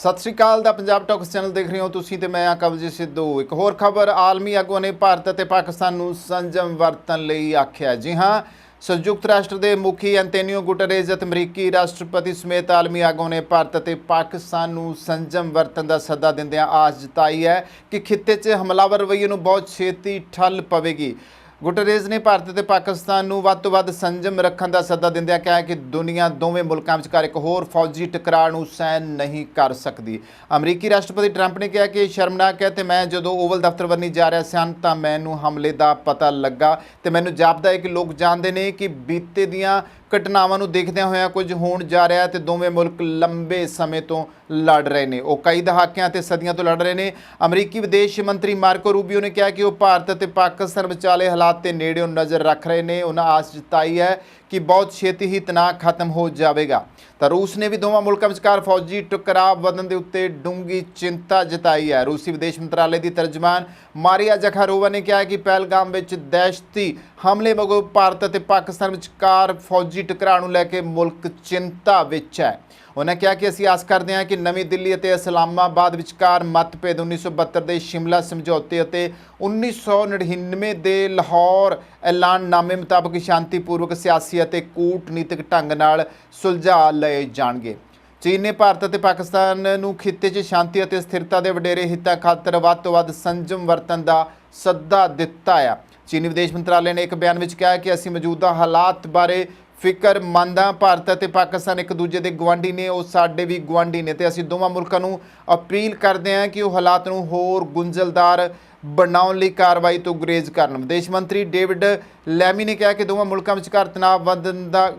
ਸਤਿ ਸ਼੍ਰੀ ਅਕਾਲ ਦਾ ਪੰਜਾਬ ਟਾਕਸ ਚੈਨਲ ਦੇਖ ਰਹੇ ਹੋ ਤੁਸੀਂ ਤੇ ਮੈਂ ਆ ਕਵਲਜੀਤ ਸਿੱਧੂ। ਇੱਕ ਹੋਰ ਖਬਰ, ਆਲਮੀ ਆਗੂਆਂ ਨੇ ਭਾਰਤ ਅਤੇ ਪਾਕਿਸਤਾਨ ਨੂੰ ਸੰਜਮ ਵਰਤਣ ਲਈ ਆਖਿਆ। ਜੀ ਹਾਂ, ਸੰਯੁਕਤ ਰਾਸ਼ਟਰ ਦੇ ਮੁਖੀ ਐਂਟੋਨੀਓ ਗੁਟਰੇਜ਼ ਅਤੇ ਅਮਰੀਕੀ ਰਾਸ਼ਟਰਪਤੀ ਸਮੇਤ ਆਲਮੀ ਆਗੂਆਂ ਨੇ ਭਾਰਤ ਅਤੇ ਪਾਕਿਸਤਾਨ ਨੂੰ ਸੰਜਮ ਵਰਤਣ ਦਾ ਸੱਦਾ ਦਿੰਦਿਆਂ ਆਸ ਜਤਾਈ ਹੈ ਕਿ ਖਿੱਤੇ 'ਚ ਹਮਲਾਵਰ ਰਵੱਈਏ ਨੂੰ ਬਹੁਤ ਛੇਤੀ ਠੱਲ ਪਵੇਗੀ। ਗੁਟਰੇਜ਼ ਨੇ ਭਾਰਤ ਅਤੇ ਪਾਕਿਸਤਾਨ ਨੂੰ ਵੱਧ ਤੋਂ ਵੱਧ ਸੰਜਮ ਰੱਖਣ ਦਾ ਸੱਦਾ ਦਿੰਦਿਆਂ ਕਿਹਾ ਕਿ ਦੁਨੀਆ ਦੋਵੇਂ ਮੁਲਕਾਂ ਵਿਚਕਾਰ ਇੱਕ ਹੋਰ ਫੌਜੀ ਟਕਰਾਅ ਨੂੰ ਸਹਿਣ ਨਹੀਂ ਕਰ ਸਕਦੀ। ਅਮਰੀਕੀ ਰਾਸ਼ਟਰਪਤੀ ਟਰੰਪ ਨੇ ਕਿਹਾ ਕਿ ਇਹ ਸ਼ਰਮਨਾਕ ਹੈ ਤੇ ਮੈਂ ਜਦੋਂ ਓਵਲ ਦਫ਼ਤਰ ਵਰਨੀ ਜਾ ਰਿਹਾ ਸਨ ਤਾਂ ਮੈਨੂੰ ਹਮਲੇ ਦਾ ਪਤਾ ਲੱਗਾ ਤੇ ਮੈਨੂੰ ਜਾਪਦਾ ਹੈ ਕਿ ਲੋਕ ਜਾਣਦੇ ਨੇ ਕਿ ਬੀਤੇ ਦੀਆਂ ਘਟਨਾਵਾਂ ਨੂੰ ਦੇਖਦਿਆਂ ਹੋਇਆਂ ਕੁਝ ਹੋਣ ਜਾ ਰਿਹਾ ਹੈ ਤੇ ਦੋਵੇਂ ਮੁਲਕ ਲੰਬੇ ਸਮੇਂ ਤੋਂ ਲੜ ਰਹੇ ਨੇ। ਉਹ ਕਈ ਦਹਾਕਿਆਂ ਤੇ ਸਦੀਆਂ ਤੋਂ ਲੜ ਰਹੇ ਨੇ। ਅਮਰੀਕੀ ਵਿਦੇਸ਼ ਮੰਤਰੀ ਮਾਰਕੋ ਰੂਬੀਓ ਨੇ ਕਿਹਾ ਕਿ ਉਹ ਭਾਰਤ ਅਤੇ ਪਾਕਿਸਤਾਨ ਵਿਚਾਲੇ ਹਾਲਾਤ ਤੇ ਨੇੜਿਓਂ ਨਜ਼ਰ ਰੱਖ ਰਹੇ ਨੇ। ਉਹਨਾਂ ਆਸ ਜਤਾਈ ਹੈ ਕਿ ਬਹੁਤ ਛੇਤੀ ਹੀ ਤਣਾਅ ਖਤਮ ਹੋ ਜਾਵੇਗਾ। ਤਾਂ ਰੂਸ ਨੇ ਵੀ ਦੋਵਾਂ ਮੁਲਕਾਂ ਵਿਚਕਾਰ ਫੌਜੀ ਟਕਰਾਅ ਵਧਣ ਦੇ ਉੱਤੇ ਡੂੰਗੀ ਚਿੰਤਾ ਜਤਾਈ ਹੈ। ਰੂਸੀ ਵਿਦੇਸ਼ ਮੰਤਰਾਲੇ ਦੀ ਤਰਜਮਾਨ ਮਾਰੀਆ ਜ਼ਖਾਰੋਵਾ ਨੇ ਕਿਹਾ ਕਿ ਪਹਿਲਗਾਮ ਵਿੱਚ ਦਹਿਸ਼ਤੀ ਹਮਲੇ ਮਗਰੋਂ ਭਾਰਤ ਅਤੇ ਪਾਕਿਸਤਾਨ ਵਿਚਕਾਰ ਫੌਜੀ ਟਕਰਾਅ ਨੂੰ ਲੈ ਕੇ ਮੁਲਕ ਚਿੰਤਾ ਵਿੱਚ ਹੈ। ਉਹਨਾਂ ਕਿਹਾ ਕਿ ਅਸੀਂ ਆਸ ਕਰਦੇ ਹਾਂ ਕਿ ਨਵੀਂ ਦਿੱਲੀ ਅਤੇ ਇਸਲਾਮਾਬਾਦ ਵਿਚਕਾਰ ਮਤਭੇਦ 1972 ਦੇ ਸ਼ਿਮਲਾ ਸਮਝੌਤੇ ਅਤੇ 1999 ਦੇ ਲਾਹੌਰ ਐਲਾਨਨਾਮੇ ਮੁਤਾਬਕ ਸ਼ਾਂਤੀਪੂਰਵਕ ਸਿਆਸੀ ਅਤੇ ਕੂਟਨੀਤਿਕ ਢੰਗ ਨਾਲ ਸੁਲਝਾ ਲਏ ਜਾਣਗੇ। ਚੀਨ ਨੇ ਭਾਰਤ ਅਤੇ ਪਾਕਿਸਤਾਨ ਨੂੰ ਖਿੱਤੇ 'ਚ ਸ਼ਾਂਤੀ ਅਤੇ ਸਥਿਰਤਾ ਦੇ ਵਡੇਰੇ ਹਿੱਤਾਂ ਖਾਤਰ ਵੱਧ ਤੋਂ ਵੱਧ ਸੰਜਮ ਵਰਤਣ ਦਾ ਸੱਦਾ ਦਿੱਤਾ ਆ। ਚੀਨੀ ਵਿਦੇਸ਼ ਮੰਤਰਾਲੇ ਨੇ ਇੱਕ ਬਿਆਨ ਵਿੱਚ ਕਿਹਾ ਕਿ ਅਸੀਂ ਮੌਜੂਦਾ ਹਾਲਾਤ ਬਾਰੇ ਫਿਕਰਮੰਦ ਹਾਂ ਭਾਰਤ ਅਤੇ ਪਾਕਿਸਤਾਨ ਇੱਕ ਦੂਜੇ ਦੇ ਗਵਾਂਢੀ ਨੇ, ਉਹ ਸਾਡੇ ਵੀ ਗਵਾਂਢੀ ਨੇ ਤੇ ਅਸੀਂ ਦੋਵਾਂ ਮੁਲਕਾਂ ਨੂੰ ਅਪੀਲ ਕਰਦੇ ਹਾਂ ਕਿ ਉਹ ਹਾਲਾਤ ਨੂੰ ਹੋਰ ਗੁੰਝਲਦਾਰ ਬਣਾਉਣ ਲਈ ਕਾਰਵਾਈ ਤੋਂ ਗੁਰੇਜ਼ ਕਰਨ। ਵਿਦੇਸ਼ ਮੰਤਰੀ ਡੇਵਿਡ ਲੈਮੀ ਨੇ ਕਿਹਾ ਕਿ ਦੋਵਾਂ ਮੁਲਕਾਂ ਵਿਚਕਾਰ ਤਣਾਅ ਵਧਣ ਦਾ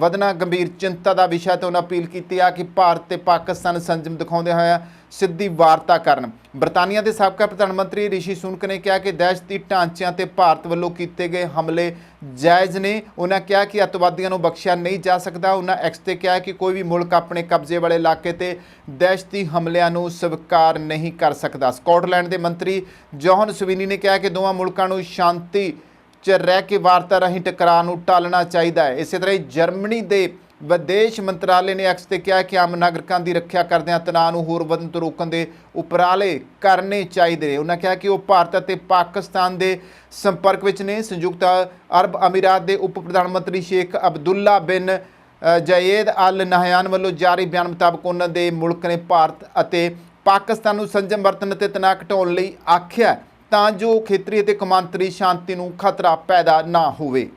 ਵਧਣਾ ਗੰਭੀਰ ਚਿੰਤਾ ਦਾ ਵਿਸ਼ਾ ਤੇ ਉਹਨਾਂ ਅਪੀਲ ਕੀਤੀ ਆ ਕਿ ਭਾਰਤ ਤੇ ਪਾਕਿਸਤਾਨ ਸੰਜਮ ਦਿਖਾਉਂਦੇ ਹੋਇਆ ਸਿੱਧੀ ਵਾਰਤਾ ਕਰਨ। ਬਰਤਾਨੀਆ ਦੇ ਸਾਬਕਾ ਪ੍ਰਧਾਨ ਮੰਤਰੀ ਰਿਸ਼ੀ ਸੁਨਕ ਨੇ ਕਿਹਾ ਕਿ ਦਹਿਸ਼ਤੀ ਢਾਂਚਿਆਂ ਤੇ ਭਾਰਤ ਵੱਲੋਂ ਕੀਤੇ ਗਏ ਹਮਲੇ ਜਾਇਜ਼ ਨੇ। ਉਹਨਾਂ ਕਿਹਾ ਕਿ ਅੱਤਵਾਦੀਆਂ ਨੂੰ ਬਖਸ਼ਿਆ ਨਹੀਂ ਜਾ ਸਕਦਾ। ਉਹਨਾਂ ਐਕਸ ਤੇ ਕਿਹਾ ਕਿ ਕੋਈ ਵੀ ਮੁਲਕ ਆਪਣੇ ਕਬਜ਼ੇ ਵਾਲੇ ਇਲਾਕੇ ਤੇ ਦਹਿਸ਼ਤੀ ਹਮਲਿਆਂ ਨੂੰ ਸਵੀਕਾਰ ਨਹੀਂ ਕਰ ਸਕਦਾ। ਸਕਾਟਲੈਂਡ ਦੇ ਮੰਤਰੀ ਜੋਹਨ ਸਵੀਨੀ ਨੇ ਕਿਹਾ ਕਿ ਦੋਵਾਂ ਮੁਲਕਾਂ ਨੂੰ ਸ਼ਾਂਤੀ 'ਚ ਰਹਿ ਕੇ ਵਾਰਤਾ ਰਾਹੀਂ ਟਕਰਾਅ ਨੂੰ ਟਾਲਣਾ ਚਾਹੀਦਾ ਹੈ। ਇਸੇ ਤਰ੍ਹਾਂ ਹੀ ਜਰਮਨੀ ਦੇ ਵਿਦੇਸ਼ ਮੰਤਰਾਲੇ ਨੇ ਐਕਸ ਤੇ ਕਿਹਾ ਕਿ ਆਮ ਨਾਗਰਿਕਾਂ ਦੀ ਰੱਖਿਆ ਕਰਦਿਆਂ ਤਣਾਅ ਨੂੰ ਹੋਰ ਵਧਣ ਤੋਂ ਰੋਕਣ ਦੇ ਉਪਰਾਲੇ ਕਰਨੇ ਚਾਹੀਦੇ ਨੇ। ਉਹਨਾਂ ਕਿਹਾ ਕਿ ਉਹ ਭਾਰਤ ਅਤੇ ਪਾਕਿਸਤਾਨ ਦੇ ਸੰਪਰਕ ਵਿੱਚ ਨੇ। ਸੰਯੁਕਤ ਅਰਬ ਅਮੀਰਾਤ ਦੇ ਉਪ ਪ੍ਰਧਾਨ ਮੰਤਰੀ ਸ਼ੇਖ ਅਬਦੁੱਲਾ ਬਿਨ ਅ, ਅਲ ਨਹਯਾਨ ਵੱਲੋਂ ਜਾਰੀ ਬਿਆਨ ਮੁਤਾਬਕ ਉਹਨਾਂ ਦੇ ਮੁਲਕ ਨੇ ਭਾਰਤ ਅਤੇ ਪਾਕਿਸਤਾਨ ਨੂੰ ਸੰਜਮ ਵਰਤਣ ਅਤੇ ਤਣਾਅ ਘਟਾਉਣ ਲਈ ਆਖਿਆ ਤਾਂ ਜੋ ਖੇਤਰੀ ਅਤੇ ਕੌਮਾਂਤਰੀ ਸ਼ਾਂਤੀ ਨੂੰ ਖਤਰਾ ਪੈਦਾ ਨਾ ਹੋਵੇ।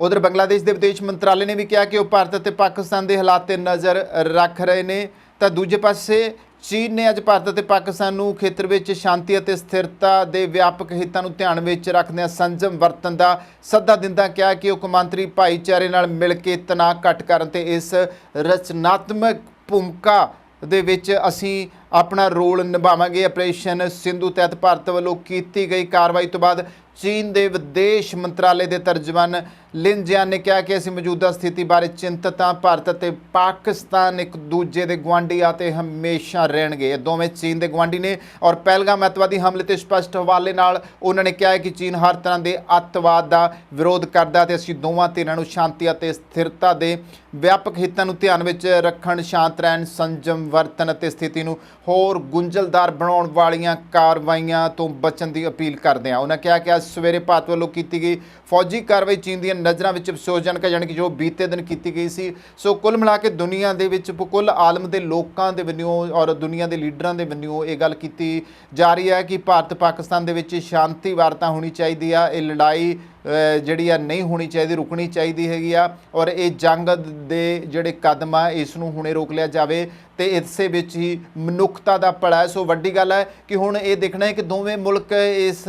ਉਧਰ ਬੰਗਲਾਦੇਸ਼ ਦੇ ਵਿਦੇਸ਼ ਮੰਤਰਾਲੇ ਨੇ ਵੀ ਕਿਹਾ ਕਿ ਉਹ ਭਾਰਤ ਅਤੇ ਪਾਕਿਸਤਾਨ ਦੇ ਹਾਲਾਤ ਤੇ ਨਜ਼ਰ ਰੱਖ ਰਹੇ ਨੇ। ਤਾਂ ਦੂਜੇ ਪਾਸੇ, ਚੀਨ ਨੇ ਅੱਜ ਭਾਰਤ ਅਤੇ ਪਾਕਿਸਤਾਨ ਨੂੰ ਖੇਤਰ ਵਿੱਚ ਸ਼ਾਂਤੀ ਅਤੇ ਸਥਿਰਤਾ ਦੇ ਵਿਆਪਕ ਹਿੱਤਾਂ ਨੂੰ ਧਿਆਨ ਵਿੱਚ ਰੱਖਦਿਆਂ ਸੰਜਮ ਵਰਤਣ ਦਾ ਸੱਦਾ ਦਿੰਦਿਆਂ ਕਿਹਾ ਕਿ ਉਹ ਕੌਮਾਂਤਰੀ ਭਾਈਚਾਰੇ ਨਾਲ ਮਿਲ ਕੇ ਤਣਾਅ ਘੱਟ ਕਰਨ ਤੇ ਇਸ ਰਚਨਾਤਮਕ ਭੂਮਿਕਾ ਦੇ ਵਿੱਚ ਅਸੀਂ ਆਪਣਾ ਰੋਲ ਨਿਭਾਵਾਂਗੇ। ਆਪਰੇਸ਼ਨ ਸਿੰਧੂ ਤਹਿਤ ਭਾਰਤ ਵੱਲੋਂ ਕੀਤੀ ਗਈ ਕਾਰਵਾਈ ਤੋਂ ਬਾਅਦ ਚੀਨ ਦੇ ਵਿਦੇਸ਼ ਮੰਤਰਾਲੇ ਦੇ ਤਰਜਮਾਨ ਲਿਨ ਜਿਆਨ ਨੇ ਕਿਹਾ ਕਿ ਅਸੀਂ ਮੌਜੂਦਾ ਸਥਿਤੀ ਬਾਰੇ ਚਿੰਤਤ ਹਾਂ ਭਾਰਤ ਅਤੇ ਪਾਕਿਸਤਾਨ ਇੱਕ ਦੂਜੇ ਦੇ ਗੁਆਂਢੀ ਆ ਤੇ ਹਮੇਸ਼ਾ ਰਹਿਣਗੇ। ਇਹ ਦੋਵੇਂ ਚੀਨ ਦੇ ਗੁਆਂਢੀ ਨੇ ਔਰ ਪਹਿਲਗਾਮ ਅੱਤਵਾਦੀ ਹਮਲੇ ਤੇ ਸਪਸ਼ਟ ਹਵਾਲੇ ਨਾਲ ਉਹਨਾਂ ਨੇ ਕਿਹਾ ਕਿ ਚੀਨ ਹਰ ਤਰ੍ਹਾਂ ਦੇ ਅੱਤਵਾਦ ਦਾ ਵਿਰੋਧ ਕਰਦਾ ਤੇ ਅਸੀਂ ਦੋਵਾਂ ਧਿਰਾਂ ਨੂੰ ਸ਼ਾਂਤੀ ਅਤੇ ਸਥਿਰਤਾ ਦੇ ਵਿਆਪਕ ਹਿੱਤਾਂ ਨੂੰ ਧਿਆਨ ਵਿੱਚ ਰੱਖਣ, ਸ਼ਾਂਤ ਰਹਿਣ, ਸੰਜਮ ਵਰਤਨ ਅਤੇ ਸਥਿਤੀ ਨੂੰ ਹੋਰ ਗੁੰਝਲਦਾਰ ਬਣਾਉਣ ਵਾਲੀਆਂ ਕਾਰਵਾਈਆਂ ਤੋਂ ਬਚਣ ਦੀ ਅਪੀਲ ਕਰਦੇ ਹਾਂ। ਉਹਨਾਂ ਕਿਹਾ ਕਿ ਅੱਜ ਸਵੇਰੇ ਭਾਰਤ ਵੱਲੋਂ ਕੀਤੀ ਗਈ ਫੌਜੀ ਕਾਰਵਾਈ ਚੀਨ ਦੀਆਂ ਨਜ਼ਰਾਂ ਵਿੱਚ ਅਫਸੋਸਜਨਕ ਹੈ, ਜਾਣੀ ਕਿ ਜੋ ਬੀਤੇ ਦਿਨ ਕੀਤੀ ਗਈ ਸੀ। ਸੋ ਕੁੱਲ ਮਿਲਾ ਕੇ ਦੁਨੀਆ ਦੇ ਵਿੱਚ ਕੁੱਲ ਆਲਮ ਦੇ ਲੋਕਾਂ ਦੇ ਵੱਲੋਂ ਔਰ ਦੁਨੀਆ ਦੇ ਲੀਡਰਾਂ ਦੇ ਵੱਲੋਂ ਇਹ ਗੱਲ ਕੀਤੀ ਜਾ ਰਹੀ ਹੈ ਕਿ ਭਾਰਤ ਪਾਕਿਸਤਾਨ ਦੇ ਵਿੱਚ ਸ਼ਾਂਤੀ ਵਾਰਤਾ ਹੋਣੀ ਚਾਹੀਦੀ ਆ। ਇਹ ਲੜਾਈ ਜਿਹੜੀ ਆ ਨਹੀਂ ਹੋਣੀ ਚਾਹੀਦੀ, ਰੁਕਣੀ ਚਾਹੀਦੀ ਹੈਗੀ ਆ ਔਰ ਇਹ ਜੰਗ ਦੇ ਜਿਹੜੇ ਕਦਮ ਆ, ਇਸ ਨੂੰ ਹੁਣੇ ਰੋਕ ਲਿਆ ਜਾਵੇ ਤੇ ਇਸੇ ਵਿੱਚ ਹੀ ਮਨੁੱਖਤਾ ਦਾ ਭਲਾ ਸੋ ਵੱਡੀ ਗੱਲ ਹੈ ਕਿ ਹੁਣ ਇਹ ਦੇਖਣਾ ਹੈ ਕਿ ਦੋਵੇਂ ਮੁਲਕ ਇਸ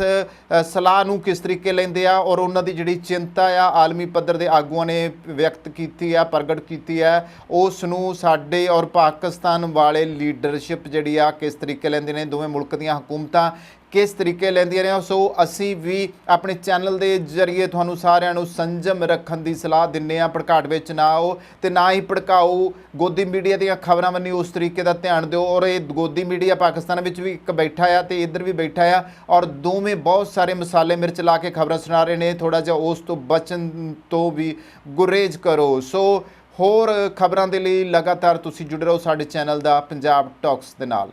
ਸਲਾਹ ਨੂੰ ਕਿਸ ਤਰੀਕੇ ਲੈਂਦੇ ਆ ਔਰ ਉਹਨਾਂ ਦੀ ਜਿਹੜੀ ਚਿੰਤਾ ਆ, ਆਲਮੀ ਪੱਧਰ ਦੇ ਆਗੂਆਂ ਨੇ ਵਿਅਕਤ ਕੀਤੀ ਆ, ਪ੍ਰਗਟ ਕੀਤੀ ਹੈ ਉਸ ਨੂੰ ਸਾਡੇ ਔਰ ਪਾਕਿਸਤਾਨ ਵਾਲੇ ਲੀਡਰਸ਼ਿਪ ਜਿਹੜੀ ਆ, ਕਿਸ ਤਰੀਕੇ ਲੈਂਦੇ ਨੇ ਦੋਵੇਂ ਮੁਲਕ ਦੀਆਂ ਹਕੂਮਤਾਂ ਕਿਸ ਤਰੀਕੇ ਲੈਂਦੀਆਂ ਨੇ, ਸੋ ਅਸੀਂ ਵੀ ਆਪਣੇ ਚੈਨਲ ਦੇ ਜ਼ਰੀਏ ਤੁਹਾਨੂੰ ਸਾਰਿਆਂ ਨੂੰ ਸੰਜਮ ਰੱਖਣ ਦੀ ਸਲਾਹ ਦਿੰਨੇ ਆ ਭੜਕਾਟ ਵਿੱਚ ਨਾ ਆਓ ਤੇ ਨਾ ਹੀ ਭੜਕਾਓ। ਗੋਦੀ ਮੀਡੀਆ ਦੀਆਂ ਖਬਰਾਂ ਬੰਨੀ ਉਸ ਤਰੀਕੇ ਦਾ ਧਿਆਨ ਦਿਓ। ਔਰ ਇਹ ਗੋਦੀ ਮੀਡੀਆ ਪਾਕਿਸਤਾਨ ਵਿੱਚ ਵੀ ਇੱਕ ਬੈਠਾ ਆ ਤੇ ਇੱਧਰ ਵੀ ਬੈਠਾ ਆ ਔਰ ਦੋਵੇਂ ਬਹੁਤ ਸਾਰੇ ਮਸਾਲੇ ਮਿਰਚ ਲਾ ਕੇ ਖਬਰਾਂ ਸੁਣਾ ਰਹੇ ਨੇ। ਥੋੜਾ ਜਿਹਾ ਉਸ ਤੋਂ ਬਚਣ ਤੋਂ ਵੀ ਗੁਰੇਜ਼ ਕਰੋ। ਸੋ ਹੋਰ ਖਬਰਾਂ ਦੇ ਲਈ ਲਗਾਤਾਰ ਤੁਸੀਂ ਜੁੜੇ ਰਹੋ ਸਾਡੇ ਚੈਨਲ ਦਾ ਪੰਜਾਬ ਟਾਕਸ ਦੇ ਨਾਲ।